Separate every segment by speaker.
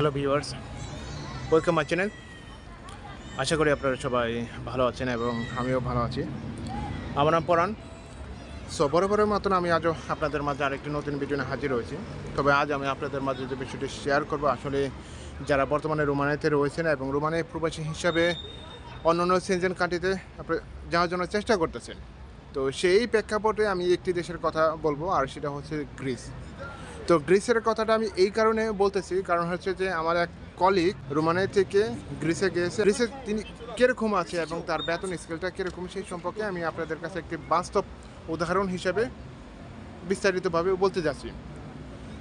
Speaker 1: Hello viewers welcome my channel আশা করি আপনারা সবাই ভালো আছেন এবং আমিও ভালো আছি। আমার নাম পরাণ। সো বরাবরের মতন আমি আজও আপনাদের মাঝে আরেকটি নতুন ভিডিও নিয়ে হাজির হয়েছি। তবে আজ আমি আপনাদের মাঝে যে বিষয়টি শেয়ার করব, আসলে যারা বর্তমানে রোমানিয়াতে রয়েছেন এবং রোমানিয়া প্রবাসী হিসাবে অন্য অন্য সেনজেন কান্ট্রিতে যাওয়ার জন্য চেষ্টা করতেছেন। তো সেই প্রেক্ষাপটে আমি একটি দেশের কথা বলব, আর সেটা হচ্ছে গ্রিস। তো গ্রিসের কথাটা আমি এই কারণে বলতেছি, কারণ হচ্ছে যে আমার এক কলিগ রোমানিয়া থেকে গ্রিসে গিয়েছে। গ্রিসে তিনি কীরকম আছে এবং তার বেতন স্কেলটা কীরকম সেই সম্পর্কে আমি আপনাদের কাছে একটি বাস্তব উদাহরণ হিসেবে বিস্তারিতভাবে বলতে যাচ্ছি।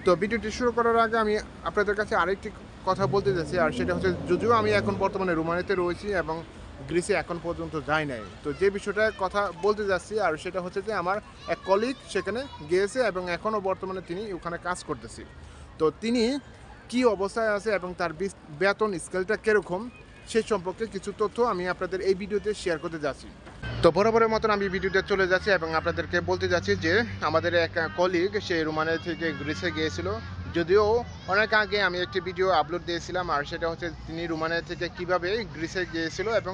Speaker 1: তো ভিডিওটি শুরু করার আগে আমি আপনাদের কাছে আরেকটি কথা বলতে যাচ্ছি, আর সেটা হচ্ছে যদিও আমি এখন বর্তমানে রোমানিয়াতে রয়েছি এবং গ্রিসে এখন পর্যন্ত যাই নাই। তো যে বিষয়টা কথা বলতে যাচ্ছি, আর সেটা হচ্ছে যে আমার এক কলিগ সেখানে গিয়েছে এবং এখনও বর্তমানে তিনি ওখানে কাজ করতেছি। তো তিনি কি অবস্থায় আছে এবং তার বেতন স্কেলটা কীরকম সেই সম্পর্কে কিছু তথ্য আমি আপনাদের এই ভিডিওতে শেয়ার করতে যাচ্ছি। তো বরাবরের মতন আমি ভিডিওতে চলে যাচ্ছি এবং আপনাদেরকে বলতে যাচ্ছি যে আমাদের এক কলিগ সে রোমানিয়া থেকে গ্রিসে গিয়েছিল। যদিও অনেক আগে আমি একটি ভিডিও আপলোড দিয়েছিলাম, আর সেটা হচ্ছে তিনি রোমানিয়া থেকে কীভাবে গ্রিসে গিয়েছিল এবং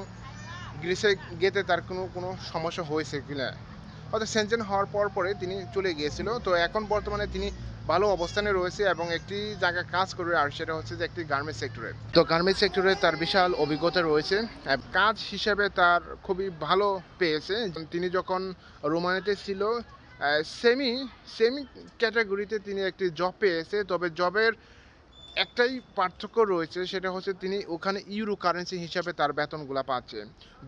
Speaker 1: গ্রিসে গেতে তার কোনো কোনো সমস্যা হয়েছে কিনা। অর্থাৎ সেনজেন হওয়ার পর পরে তিনি চলে গিয়েছিল। তো এখন বর্তমানে তিনি ভালো অবস্থানে রয়েছে এবং একটি জায়গায় কাজ করবে আর সেটা হচ্ছে যে একটি গার্মেন্টস সেক্টরে তো গার্মেন্টস সেক্টরে তার বিশাল অভিজ্ঞতা রয়েছে। কাজ হিসেবে তার খুবই ভালো পেয়েছে। তিনি যখন রোমানিতে ছিল সেমি সেমি ক্যাটাগরিতে তিনি একটি জব পেয়েছে, তবে জবের একটাই পার্থক্য রয়েছে, সেটা হচ্ছে তিনি ওখানে ইউরো কারেন্সি হিসাবে তার বেতনগুলো পাচ্ছে।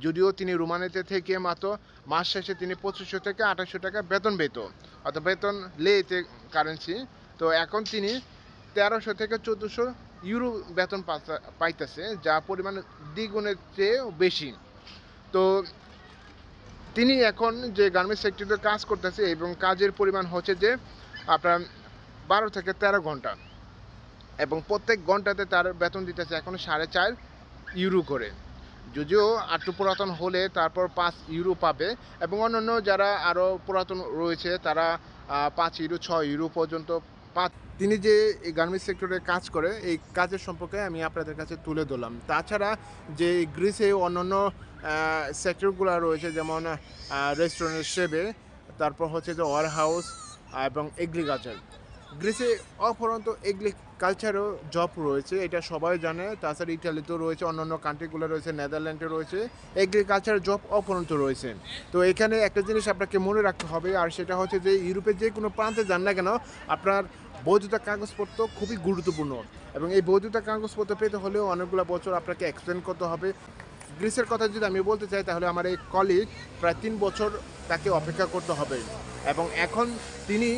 Speaker 1: যদিও তিনি রোমানিতে থেকে মাত্র মাস শেষে তিনি পঁচিশশো থেকে আঠাশশো টাকা বেতন পেত, অর্থাৎ বেতন লেতে কারেন্সি তো এখন তিনি তেরোশো থেকে চোদ্দোশো ইউরো বেতন পাইতেছে, যা পরিমাণ দ্বিগুণের চেয়েও বেশি। তো তিনি এখন যে গার্মেন্টস সেক্টরে কাজ করতেছে এবং কাজের পরিমাণ হচ্ছে যে আপনার বারো থেকে তেরো ঘণ্টা। এবং প্রত্যেক ঘন্টাতে তার বেতন দিতেছে এখন সাড়ে চার ইউরো করে। যদিও আটটু পুরাতন হলে তারপর পাঁচ ইউরো পাবে এবং অন্যান্য যারা আরও পুরাতন রয়েছে তারা পাঁচ ইউরো, ছয় ইউরো পর্যন্ত তিনি যে এই গার্মেন্টস সেক্টরে কাজ করে, এই কাজের সম্পর্কে আমি আপনাদের কাছে তুলে ধরলাম। তাছাড়া যে গ্রিসে অন্যান্য সেক্টরগুলো রয়েছে, যেমন রেস্টুরেন্ট হিসেবে তারপর হচ্ছে যে ওয়ার হাউস এবং এগ্রিকালচার গ্রিসে অপরন্ত এগ্রিকালচারও জব রয়েছে, এটা সবাই জানে। তাছাড়া ইটালিতেও রয়েছে, অন্যান্য কান্ট্রিগুলো রয়েছে নেদারল্যান্ডে রয়েছে এগ্রিকালচার জব অপরন্ত রয়েছে। তো এখানে একটা জিনিস আপনাকে মনে রাখতে হবে, আর সেটা হচ্ছে যে ইউরোপের যে কোনো প্রান্তে যান না কেন, আপনার বৈধতা কাগজপত্র খুবই গুরুত্বপূর্ণ। এবং এই বৈধতা কাগজপত্র পেতে হলেও অনেকগুলো বছর আপনাকে এক্সপ্লেন করতে হবে। গ্রিসের কথা যদি আমি বলতে চাই, তাহলে আমার এই কলিগ প্রায় তিন বছর তাকে অপেক্ষা করতে হবে। এবং এখন তিনি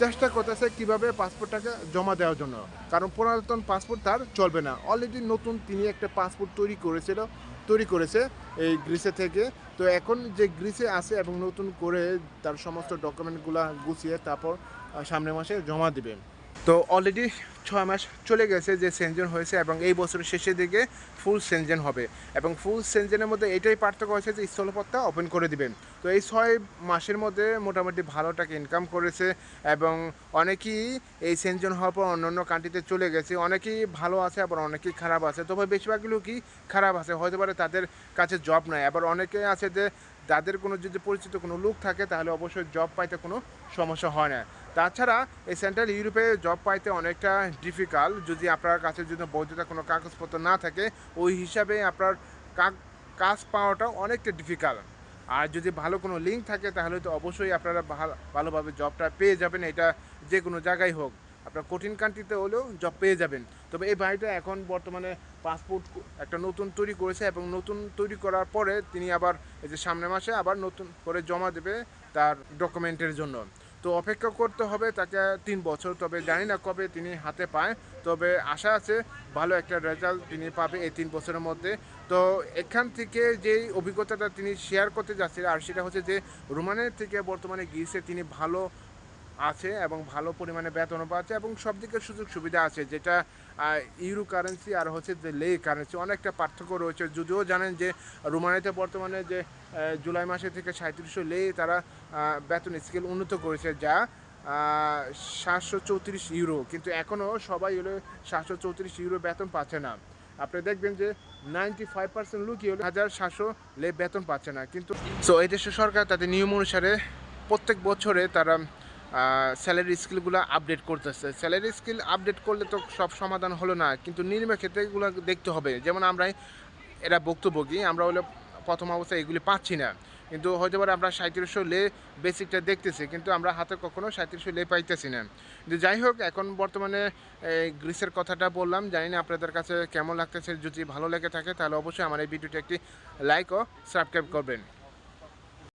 Speaker 1: চেষ্টা করতেছে কীভাবে পাসপোর্টটাকে জমা দেওয়ার জন্য। কারণ পুরাতন পাসপোর্ট তার চলবে না। অলরেডি নতুন তিনি একটা পাসপোর্ট তৈরি করেছিল, তৈরি করেছে এই গ্রিসে থেকে। তো এখন যে গ্রিসে আছে এবং নতুন করে তার সমস্ত ডকুমেন্টগুলো গুছিয়ে তারপর সামনের মাসে জমা দিবে। তো অলরেডি ছয় মাস চলে গেছে যে সেনজেন হয়েছে এবং এই বছরের শেষের দিকে ফুল সেনজেন হবে। এবং ফুল সেনজেনের মধ্যে এটাই পার্থক্য হয়েছে যে স্থলপথটা ওপেন করে দিবেন তো এই ছয় মাসের মধ্যে মোটামুটি ভালো টাকা ইনকাম করেছে এবং অনেকেই এই সেনজেন হওয়ার পর অন্য অন্য কান্ট্রিতে চলে গেছে। অনেকেই ভালো আছে, আবার অনেকেই খারাপ আছে। তবে বেশিরভাগ লোকই খারাপ আছে? হতে পারে তাদের কাছে জব নাই। আবার অনেকে আছে যে যাদের কোনো যদি পরিচিত কোনো লোক থাকে, তাহলে অবশ্যই জব পাইতে কোনো সমস্যা হয় না। তাছাড়া এই সেন্ট্রাল ইউরোপে জব পাইতে অনেকটা ডিফিকাল্ট যদি আপনার কাছে যদি বৈধতা কোনো কাগজপত্র না থাকে, ওই হিসাবে আপনার কাজ পাওয়াটাও অনেকটা ডিফিকাল্ট আর যদি ভালো কোনো লিঙ্ক থাকে, তাহলে তো অবশ্যই আপনারা ভালো- ভালোভাবে জবটা পেয়ে যাবেন। এটা যে কোনো জায়গায় হোক। আপনার কঠিন কান্ট্রিতে হলেও জব পেয়ে যাবেন। তবে এই ভাইটা এখন বর্তমানে পাসপোর্ট একটা নতুন তৈরি করেছে এবং নতুন তৈরি করার পরে তিনি আবার এই যে সামনের মাসে আবার নতুন করে জমা দেবে তার ডকুমেন্টের জন্য। তো অপেক্ষা করতে হবে তাকে তিন বছর, তবে জানি না কবে তিনি হাতে পায়। তবে আশা আছে ভালো একটা রেজাল্ট তিনি পাবে এই তিন বছরের মধ্যে। তো এখান থেকে যেই অভিজ্ঞতাটা তিনি শেয়ার করতে যাচ্ছে আর সেটা হচ্ছে যে রোমানের থেকে বর্তমানে গিয়েছে, তিনি ভালো আছে এবং ভালো পরিমাণে বেতনও পাচ্ছে এবং সব দিকের সুযোগ সুবিধা আছে, যেটা ইউরো কারেন্সি আর হচ্ছে যে লে কারেন্সি অনেকটা পার্থক্য রয়েছে। যদিও জানেন যে রোমানিতে বর্তমানে যে জুলাই মাসে থেকে সাঁত্রিশশো লে তারা বেতন স্কেল উন্নত করেছে যা সাতশো চৌত্রিশ ইউরো। কিন্তু এখনও সবাই হলো সাতশো চৌত্রিশ ইউরো বেতন পাচ্ছে না। আপনি দেখবেন যে নাইনটি ফাইভ পার্সেন্ট লোকই হলো হাজার সাতশো লে বেতন পাচ্ছে না। কিন্তু সো এই দেশের সরকার তাদের নিয়ম অনুসারে প্রত্যেক বছরে তারা স্যালারি স্কিলগুলো আপডেট করতেছে। স্যালারি স্কিল আপডেট করলে তো সব সমাধান হলো না, কিন্তু নির্মা ক্ষেত্রে এগুলো দেখতে হবে। যেমন আমরা এরা ভুক্তভোগী, আমরা হলো প্রথম অবস্থায় এগুলি পাচ্ছি না। কিন্তু হয়তো পারে আমরা সাঁত্রিশশো লে বেসিকটা দেখতেছি, কিন্তু আমরা হাতে কখনো সাঁত্রিশশো লে পাইতেছি না। কিন্তু যাই হোক, এখন বর্তমানে গ্রিসের কথাটা বললাম, জানি না আপনাদের কাছে কেমন লাগতেছে, যদি ভালো লেগে থাকে তাহলে অবশ্যই আমার এই ভিডিওটি একটি লাইক ও সাবস্ক্রাইব করবেন।